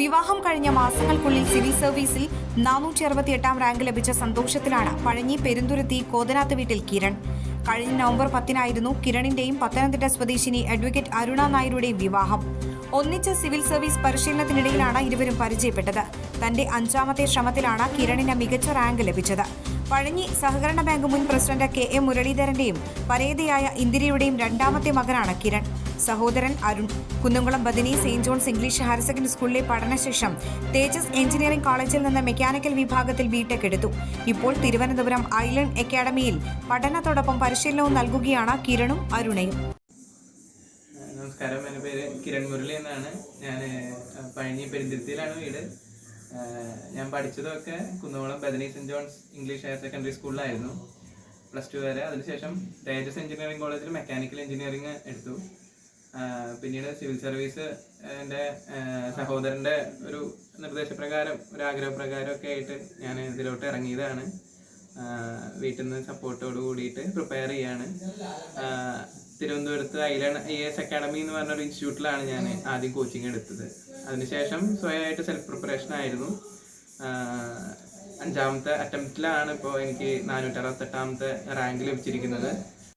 വിവാഹം കഴിഞ്ഞ മാസങ്ങൾക്കുള്ളിൽ സിവിൽ സർവീസിൽ നാനൂറ്റി അറുപത്തി എട്ടാം റാങ്ക് ലഭിച്ച സന്തോഷത്തിലാണ് പഴഞ്ഞി പെരുന്തുരുത്തി കോതനാത്ത് വീട്ടിൽ കിരൺ. കഴിഞ്ഞ നവംബർ പത്തിനായിരുന്നു കിരണിന്റെയും പത്തനംതിട്ട സ്വദേശിനി അഡ്വക്കേറ്റ് അരുണ നായരുടെയും വിവാഹം. ഒന്നിച്ച് സിവിൽ സർവീസ് പരിശീലനത്തിനിടയിലാണ് ഇരുവരും പരിചയപ്പെട്ടത്. തന്റെ അഞ്ചാമത്തെ ശ്രമത്തിലാണ് കിരണിന് മികച്ച റാങ്ക് ലഭിച്ചത്. പഴഞ്ഞി സഹകരണ ബാങ്ക് മുൻ പ്രസിഡന്റ് കെ എ മുരളീധരന്റെയും പരേതയായ ഇന്ദിരയുടെയും രണ്ടാമത്തെ മകനാണ് കിരൺ. സഹോദരൻ Arun. Kunnamkulam Bethany saint John's English higher secondary സ്കൂളിലെ പഠനശേഷം തേജസ് എഞ്ചിനീയറിംഗ് കോളേജിൽ നിന്ന് മെക്കാനിക്കൽ വിഭാഗത്തിൽ ബിടെക് എടുത്തു. ഇപ്പോൾ തിരുവനന്തപുരം ഐലൻഡ് അക്കാദമിയിൽ പഠനത്തോടൊപ്പം പരിശീലനവും നൽകുകയാണ് കിരണും അരുണയും. നമസ്കാരം. എന്റെ പേര് കിരൺ മുരളി എന്നാണ്. ഞാൻ പഴഞ്ഞി പെരുന്തിരുത്തിയിലാണ് വീട്. ഞാൻ പഠിച്ചതൊക്കെ Kunnamkulam Bethany saint John's English higher secondary സ്കൂളിലായിരുന്നു. പ്ലസ് ടു വരെ. അതിനുശേഷം തേജസ് എഞ്ചിനീയറിംഗ് കോളേജിൽ മെക്കാനിക്കൽ എഞ്ചിനീയറിംഗ് എടുത്തു. പിന്നീട് സിവിൽ സർവീസ് എന്റെ സഹോദരന്റെ ഒരു നിർദ്ദേശപ്രകാരം ഒരു ആഗ്രഹപ്രകാരം ഒക്കെ ആയിട്ട് ഞാൻ ഇതിലോട്ട് ഇറങ്ങിയതാണ്. വീട്ടിൽ നിന്ന് സപ്പോർട്ടോട് കൂടിയിട്ട് പ്രിപ്പയർ ചെയ്യാണ്. തിരുവനന്തപുരത്ത് ഐലൺ ഐ എസ് അക്കാഡമി എന്ന് പറഞ്ഞൊരു ഇൻസ്റ്റിറ്റ്യൂട്ടിലാണ് ഞാൻ ആദ്യം കോച്ചിങ് എടുത്തത്. അതിനുശേഷം സ്വയമായിട്ട് സെൽഫ് പ്രിപ്പറേഷൻ ആയിരുന്നു അഞ്ചാമത്തെ അറ്റംപ്റ്റിലാണ് ഇപ്പോൾ എനിക്ക് നാനൂറ്റി അറുപത്തെട്ടാമത്തെ റാങ്ക് ലഭിച്ചിരിക്കുന്നത്.